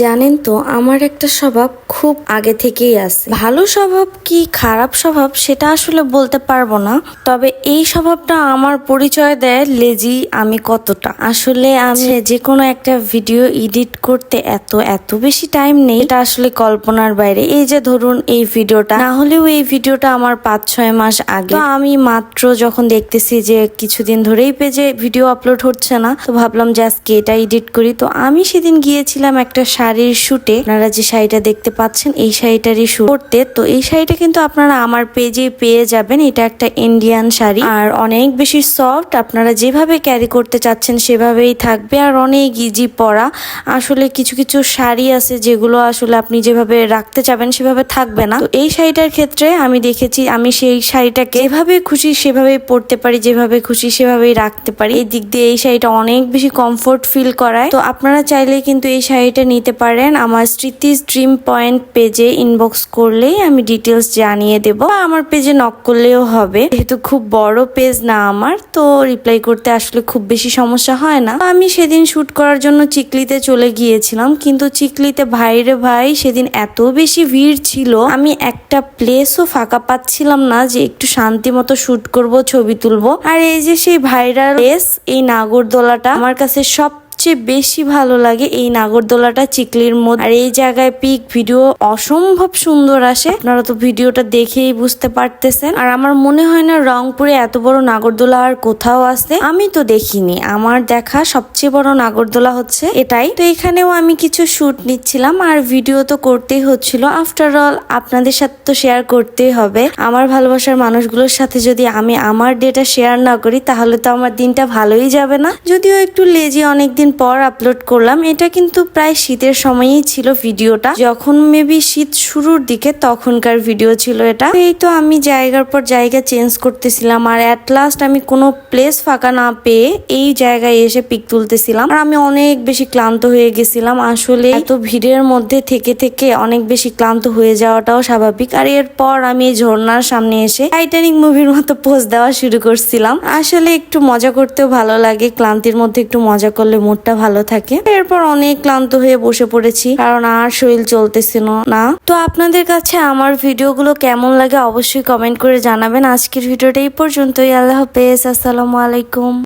জানেন তো আমার একটা স্বভাব খুব আগে থেকেই আছে। ভালো স্বভাব কি খারাপ স্বভাব সেটা আসলে বলতে পারব না তবে এই স্বভাবটা আমার পরিচয় দেয় লেজি আমি কতটা। আসলে আমি যে কোনো একটা ভিডিও এডিট করতে এত এত বেশি টাইম নেই এটা আসলে কল্পনার বাইরে। এই যে ধরুন এই ভিডিওটা না হলেও এই ভিডিওটা আমার পাঁচ ছয় মাস আগে। তো আমি মাত্র যখন দেখতেছি যে কিছুদিন ধরেই পেজে ভিডিও আপলোড হচ্ছে না তো ভাবলাম যে আজকে এটা এডিট করি। তো আমি সেদিন গিয়েছিলাম একটা শাড়ির শুটে আপনারা যে শাড়িটা দেখতে পাচ্ছেন, এই শাড়িটারই শুট করতে তো এই শাড়িটা কিন্তু আপনারা আমার পেজে পেয়ে যাবেন। এটা একটা ইন্ডিয়ান শাড়ি। আর অনেক বেশি সফট আপনারা যেভাবে ক্যারি করতে চাচ্ছেন সেভাবেই থাকবে। আর অনেক ইজি পরা। আসলে কিছু কিছু শাড়ি আছে যেগুলো আসলে আপনি যেভাবে রাখতে চাবেন সেভাবে থাকবে না। তো এই শাড়িটার ক্ষেত্রে আমি দেখেছি, আমি সেই শাড়িটাকে যেভাবে খুশি সেভাবেই পরতে পারি, যেভাবে খুশি সেভাবেই রাখতে পারি। এই দিক দিয়ে এই শাড়িটা অনেক বেশি কমফোর্ট ফিল করায়। তো আপনারা চাইলে কিন্তু এই শাড়িটা নিতে পারেন আমার স্মৃতিস ড্রিম পয়েন্ট পেজে ইনবক্স করলেই আমি ডিটেলস জানিয়ে দেব। আমার পেজে নক করলেও হবে। যেহেতু খুব বড় পেজ না আমার, তো রিপ্লাই করতে আসলে খুব বেশি সমস্যা হয় না। আমি সেদিন শ্যুট করার জন্য চিকলিতে চলে গিয়েছিলাম, কিন্তু চিকলিতে ভাইরে ভাই সেদিন এত বেশি ভিড় ছিল, আমি একটা প্লেসও ফাঁকা পাচ্ছিলাম না যে একটু শান্তি মতো শ্যুট করব, ছবি তুলবো। আর এই যে সেই ভাইরাল প্লেস এই নাগরদোলাটা আমার কাছে সব সবচেয়ে বেশি ভালো লাগে এই নাগরদোলাটা চিকলির মধ্যে। আর এই জায়গায় পিক ভিডিও অসম্ভব সুন্দর আসে। আপনারা তো ভিডিওটা দেখেই বুঝতে পারতেছেন। আর আমার মনে হয় না রংপুরে এত বড় নাগরদোলা আর কোথাও আছে। আমি তো দেখিনি। আমার দেখা সবচেয়ে বড় নাগরদোলা হচ্ছে এটাই। তো এখানেও আমি কিছু শুট নিচ্ছিলাম আর ভিডিও তো করতেই হচ্ছিল। আফটার অল আপনাদের সাথে তো শেয়ার করতেই হবে। আমার ভালোবাসার মানুষগুলোর সাথে যদি আমি আমার ডেটা শেয়ার না করি, তাহলে তো আমার দিনটা ভালোই যাবে না। যদিও একটু লেজি অনেকদিন পর আপলোড করলাম। এটা কিন্তু প্রায় শীতের সময়ই ছিল ভিডিওটা। যখন মেবি শীত শুরুর দিকে তখনকার ভিডিও ছিল এটা। এই তো আমি জায়গার পর জায়গা চেঞ্জ করতেছিলাম আর অ্যাট লাস্ট আমি কোনো প্লেস ফাঁকা না পেয়ে এই জায়গায় এসে পিক তুলতেছিলাম। আর আমি অনেক বেশি ক্লান্ত হয়ে গেছিলাম। আসলে এত ভিড়ের মধ্যে থেকে থেকে অনেক বেশি ক্লান্ত হয়ে যাওয়াটাও স্বাভাবিক। আর এরপর আমি এই ঝর্ণার সামনে এসে টাইটানিক মুভির মতো পোজ দেওয়া শুরু করছিলাম। আসলে একটু মজা করতেও ভালো লাগে। ক্লান্তির মধ্যে একটু মজা করলে মুডটা ভালো থাকে। এরপর অনেক ক্লান্ত হয়ে বসে পড়েছি, কারণ আর শরীর চলতেছিল না। তো আপনাদের কাছে আমার ভিডিওগুলো কেমন লাগে অবশ্যই কমেন্ট করে জানাবেন। আজকের ভিডিওটা এই পর্যন্তই। আল্লাহ হাফেজ। আসসালামু আলাইকুম।